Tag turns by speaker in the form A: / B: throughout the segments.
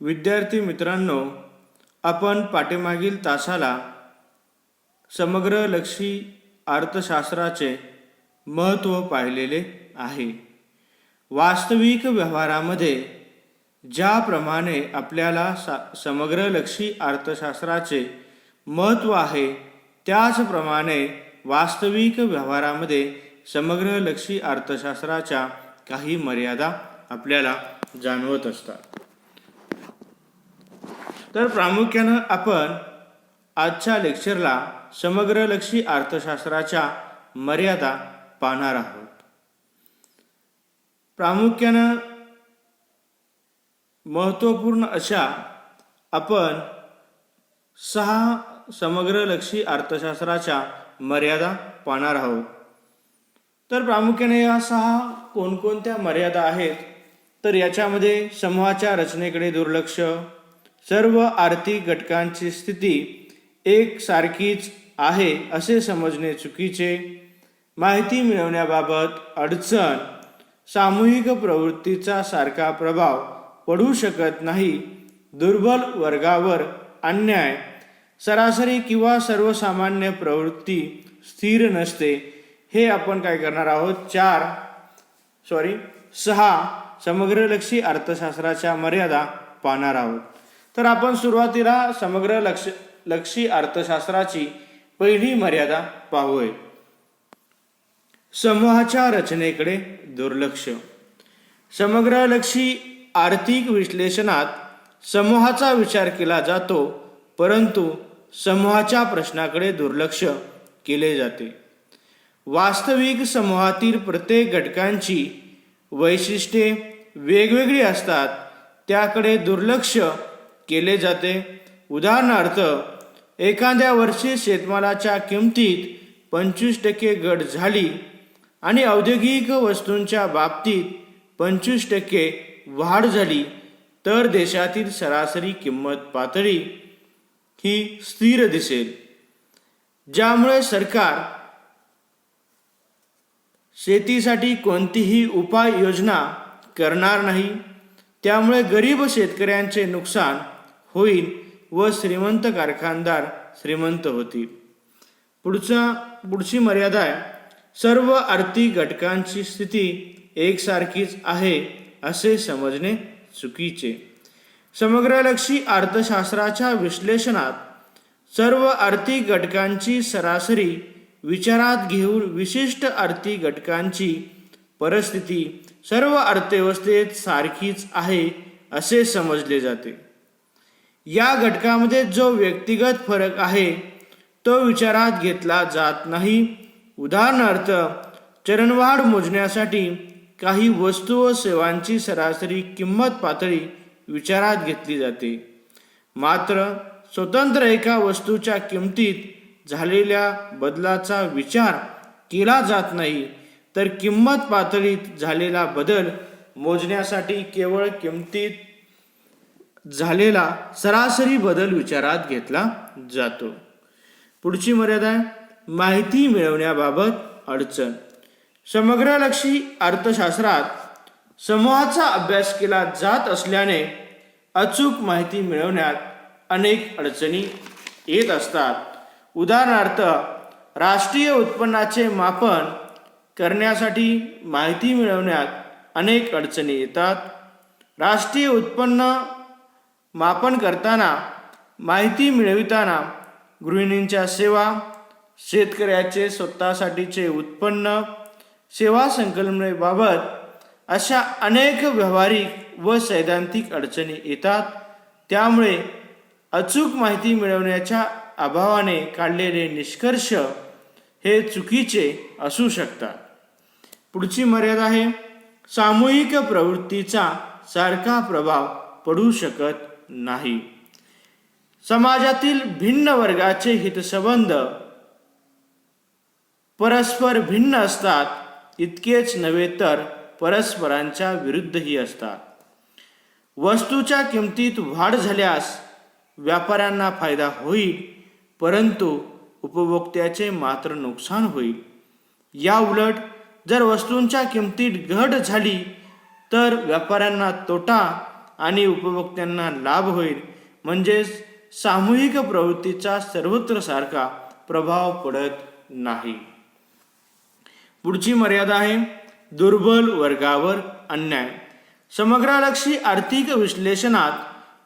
A: विद्यार्थी मित्रांनो आपण पाठीमागील तासाला समग्र लक्षी अर्थशास्त्राचे महत्त्व पाहिलेले आहे. वास्तविक व्यवहारामध्ये ज्याप्रमाणे आपल्याला सा समग्रलक्षी अर्थशास्त्राचे महत्त्व आहे त्याचप्रमाणे वास्तविक व्यवहारामध्ये समग्रलक्षी अर्थशास्त्राच्या काही मर्यादा आपल्याला जाणवत असतात. तर प्रामुख्यानं आपण आजच्या लेक्चरला समग्रलक्षी अर्थशास्त्राच्या मर्यादा पाहणार आहोत. प्रामुख्यानं महत्त्वपूर्ण अशा आपण सहा समग्रलक्षी अर्थशास्त्राच्या मर्यादा पाहणार आहोत. तर प्रामुख्याने या सहा कोणकोणत्या मर्यादा आहेत? तर याच्यामध्ये समूहाच्या रचनेकडे दुर्लक्ष सर्व आर्थिक घटकांची स्थिती एक सारखीच आहे असे समजणे चुकीचे. माहिती मिळवण्याबाबत अडचण सामूहिक प्रवृत्तीचा सारखा प्रभाव पडू शकत नाही. दुर्बल वर्गावर अन्याय सरासरी किंवा सर्वसामान्य प्रवृत्ती स्थिर नसते. हे आपण काय करणार आहोत? चार सॉरी सहा समग्रलक्षी अर्थशास्त्राच्या मर्यादा पाहणार आहोत. तर आपण सुरुवातीला समग्र लक्ष लक्षी अर्थशास्त्राची पहिली मर्यादा पाहूया. समूहाच्या रचनेकडे दुर्लक्ष. समग्र लक्षी आर्थिक विश्लेषणात समूहाचा विचार केला जातो परंतु समूहाच्या प्रश्नाकडे दुर्लक्ष केले जाते. वास्तविक समूहातील प्रत्येक घटकांची वैशिष्ट्ये वेगवेगळी असतात त्याकडे दुर्लक्ष केले जाते. उदाहरणार्थ एखाद्या वर्षी शेतमालाच्या किमतीत पंचवीस टक्के घट झाली आणि औद्योगिक वस्तूंच्या बाबतीत पंचवीस टक्के वाढ झाली तर देशातील सरासरी किंमत पातळी ही स्थिर दिसेल. ज्यामुळे सरकार शेतीसाठी कोणतीही उपाययोजना करणार नाही त्यामुळे गरीब शेतकऱ्यांचे नुकसान होईल व श्रीमंत कारखानदार श्रीमंत होतील. पुढचा पुढची मर्यादा आहे सर्व आर्थिक घटकांची स्थिती एकसारखीच आहे असे समजणे चुकीचे. समग्रलक्षी अर्थशास्त्राच्या विश्लेषणात सर्व आर्थिक घटकांची सरासरी विचारात घेऊन विशिष्ट आर्थिक घटकांची परिस्थिती सर्व अर्थव्यवस्थेत सारखीच आहे असे समजले जाते. या घटकामध्ये जो व्यक्तिगत फरक आहे तो विचारात घेतला जात नाही. उदाहरणार्थ चरणवाढ मोजण्यासाठी काही वस्तू व सेवांची सरासरी किंमत पातळी विचारात घेतली जाते. मात्र स्वतंत्र एका वस्तूच्या किमतीत झालेल्या बदलाचा विचार केला जात नाही तर किंमत पातळीत झालेला बदल मोजण्यासाठी केवळ किमतीत झालेला सरासरी बदल विचारात घेतला जातो. पुढची मर्यादा आहे माहिती मिळवण्याबाबत अडचण. समग्रलक्षी अर्थशास्त्रात समूहाचा अभ्यास केला जात असल्याने अचूक माहिती मिळवण्यात अनेक अडचणी येत असतात. उदाहरणार्थ राष्ट्रीय उत्पन्नाचे मापन करण्यासाठी माहिती मिळवण्यात अनेक अडचणी येतात. राष्ट्रीय उत्पन्न मापन करताना माहिती मिळविताना गृहिणींच्या सेवा शेतकऱ्याचे स्वतःसाठीचे उत्पन्न सेवा संकलनेबाबत अशा अनेक व्यावहारिक व सैद्धांतिक अडचणी येतात. त्यामुळे अचूक माहिती मिळवण्याच्या अभावाने काढलेले निष्कर्ष हे चुकीचे असू शकतात. पुढची मर्यादा आहे सामूहिक प्रवृत्तीचा सारखा प्रभाव पडू शकत नाही. समाजातील भिन्न वर्गाचे हितसंबंध परस्पर भिन्न असतात इतकेच नव्हे तर परस्परांच्या विरुद्धही असतात. वस्तूच्या किमतीत वाढ झाल्यास व्यापाऱ्यांना फायदा होईल परंतु उपभोक्त्याचे मात्र नुकसान होईल. या उलट जर वस्तूंच्या किमतीत घट झाली तर व्यापाऱ्यांना तोटा आणि उपभोक्त्यांना लाभ होईल. म्हणजेच सामूहिक प्रवृत्तीचा सर्वत्र सारखा प्रभाव पडत नाही. पुढची मर्यादा आहे दुर्बल वर्गावर अन्याय. समग्रालक्षी आर्थिक विश्लेषणात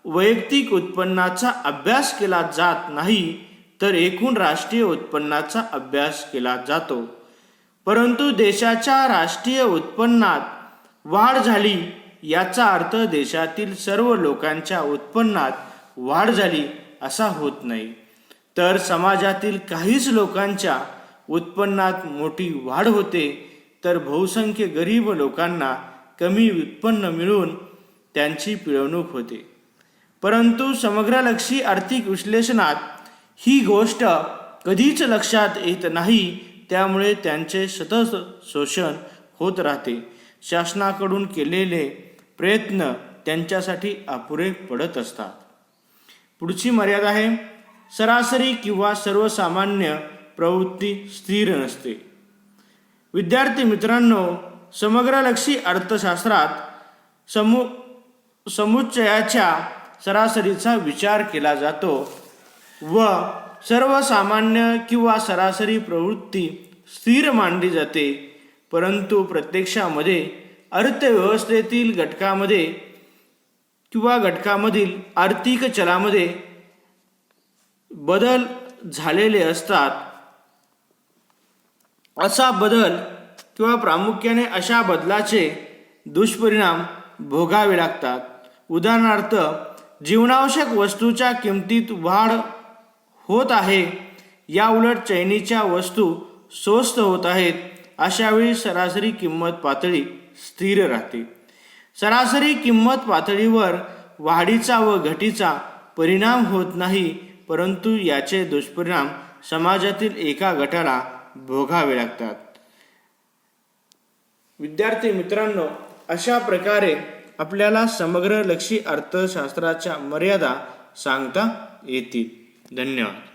A: वैयक्तिक उत्पन्नाचा अभ्यास केला जात नाही तर एकूण राष्ट्रीय उत्पन्नाचा अभ्यास केला जातो. परंतु देशाच्या राष्ट्रीय उत्पन्नात वाढ झाली याचा अर्थ देशातील सर्व लोकांच्या उत्पन्नात वाढ झाली असा होत नाही. तर समाजातील काहीच लोकांच्या उत्पन्नात मोठी वाढ होते तर बहुसंख्य गरीब लोकांना कमी उत्पन्न मिळून त्यांची पिळवणूक होते. परंतु समग्रलक्षी आर्थिक विश्लेषणात ही गोष्ट कधीच लक्षात येत नाही त्यामुळे त्यांचे सतत शोषण होत राहते. शासनाकडून केलेले प्रयत्न त्यांच्यासाठी अपुरे पडत असतात. पुढची मर्यादा आहे सरासरी किंवा सर्वसामान्य प्रवृत्ती स्थिर नसते. विद्यार्थी मित्रांनो समग्रलक्षी अर्थशास्त्रात समु समुच्चयाच्या सरासरीचा विचार केला जातो व सर्वसामान्य किंवा सरासरी प्रवृत्ती स्थिर मानली जाते परंतु प्रत्यक्षामध्ये अर्थव्यवस्थेतील घटकामध्ये किंवा घटकामधील आर्थिक चलामध्ये बदल झालेले असतात. असा बदल किंवा प्रामुख्याने अशा बदलाचे दुष्परिणाम भोगावे लागतात. उदाहरणार्थ जीवनावश्यक वस्तूच्या किमतीत वाढ होत आहे. या उलट चैनीच्या वस्तू स्वस्त होत आहेत. अशावेळी सरासरी किंमत पातळी स्थिर राहते. सरासरी किंमत पातळीवर वाढीचा व घटीचा परिणाम होत नाही परंतु याचे दुष्परिणाम समाजातील एका गटाला भोगावे लागतात. विद्यार्थी मित्रांनो अशा प्रकारे आपल्याला समग्र लक्षी अर्थशास्त्राच्या मर्यादा सांगता येतील. धन्यवाद.